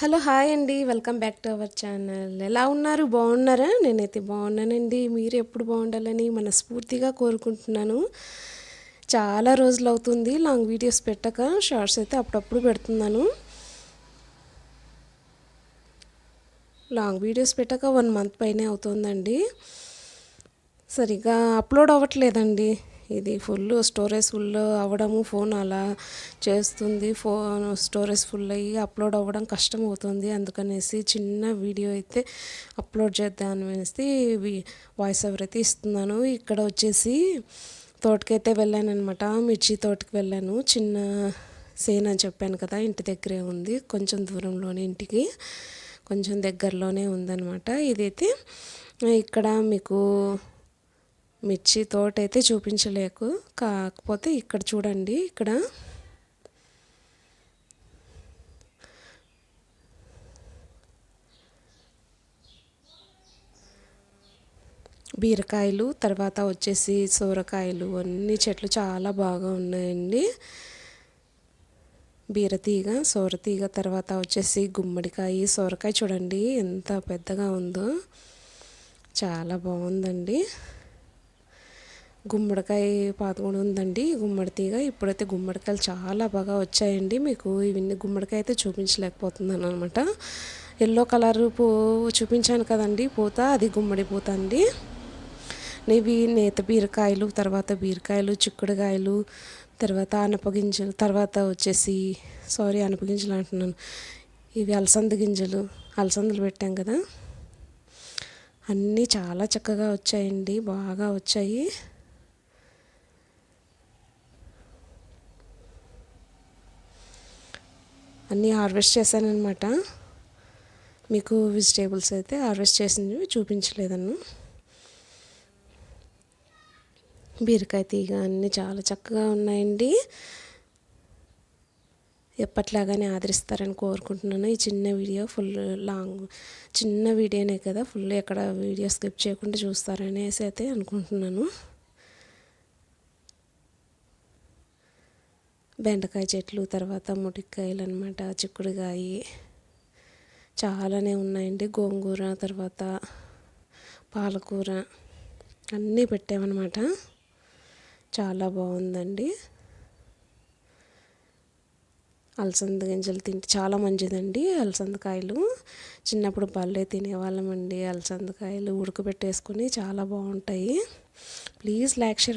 Hello hi అండి. Welcome back to our channel. ఎలా ఉన్నారు? బాగున్నారా? నేనైతే బాగున్నానండి. మీరు ఎప్పుడు బాగుండాలని మనస్ఫూర్తిగా కోరుకుంటున్నాను. చాలా రోజులు అవుతుంది. లాంగ్ వీడియోస్ పెట్టక షార్ట్స్ అయితే అప్పుడప్పుడు పెడుతున్నాను. లాంగ్ వీడియోస్ పెట్టక వన్ మంత్ పైనే అవుతుందండి. సరిగా అప్లోడ్ అవ్వట్లేదండి. ఇది ఫుల్ స్టోరేజ్ ఫుల్ అవ్వడము ఫోన్ అలా చేస్తుంది. ఫోన్ స్టోరేజ్ ఫుల్ అయ్యి అప్లోడ్ అవ్వడం కష్టం అవుతుంది అందుకనేసి చిన్న వీడియో అయితే అప్లోడ్ చేద్దాం అనేసి వాయిస్ ఓవర్ అయితే ఇస్తున్నాను. ఇక్కడ వచ్చేసి తోటకైతే వెళ్ళాను అనమాట మిర్చి తోటకి వెళ్ళాను. చిన్న సేన్ అని చెప్పాను కదా ఇంటి దగ్గరే ఉంది. కొంచెం దూరంలోనే ఇంటికి కొంచెం దగ్గరలోనే ఉందన్నమాట. ఇదైతే ఇక్కడ మీకు మిర్చి తోట అయితే చూపించలేకు. కాకపోతే ఇక్కడ చూడండి ఇక్కడ. బీరకాయలు తర్వాత వచ్చేసి సోరకాయలు అన్ని చెట్లు చాలా బాగా ఉన్నాయండి. బీరతీగ సోరతీగ తర్వాత వచ్చేసి గుమ్మడికాయ సోరకాయ చూడండి ఎంత పెద్దగా ఉందో. చాలా బాగుందండి. గుమ్మడికాయ పాత కూడా ఉందండి. గుమ్మడి తీగ ఇప్పుడైతే గుమ్మడికాయలు చాలా బాగా వచ్చాయండి. మీకు ఇవన్నీ గుమ్మడికాయ అయితే చూపించలేకపోతున్నాను అనమాట ఎల్లో కలర్ పూ చూపించాను కదండి పూత అది గుమ్మడి పూత అండి. ఇవి నేత బీరకాయలు తర్వాత బీరకాయలు చిక్కుడుకాయలు తర్వాత అనపగింజలు తర్వాత వచ్చేసి సారీ అనపగింజలు అంటున్నాను. ఇవి అలసంద గింజలు అలసందలు పెట్టాం కదా. అన్నీ చాలా చక్కగా వచ్చాయండి బాగా వచ్చాయి. అన్నీ హార్వెస్ట్ చేశానమాట మీకు వెజిటేబుల్స్ అయితే హార్వెస్ట్ చేసినవి చూపించలేదన్ను. బీరకాయ తీగ అన్నీ చాలా చక్కగా ఉన్నాయండి. ఎప్పట్లాగానే ఆదరిస్తారని కోరుకుంటున్నాను. ఈ చిన్న వీడియో ఫుల్ లాంగ్ చిన్న వీడియోనే కదా ఫుల్ ఎక్కడ వీడియో స్కిప్ చేయకుండా చూస్తారనేసి అయితే అనుకుంటున్నాను. బెండకాయ చెట్లు తర్వాత ముటికాయలు అనమాట చిక్కుడుకాయ చాలానే ఉన్నాయండి. గోంగూర తర్వాత పాలకూర అన్నీ పెట్టామన్నమాట. చాలా బాగుందండి. అలసంద గింజలు తింటే చాలా మంచిదండి అలసందకాయలు. చిన్నప్పుడు పళ్ళే తినేవాళ్ళమండి అలసందకాయలు ఉడకబెట్టేసుకొని చాలా బాగుంటాయి. Please like share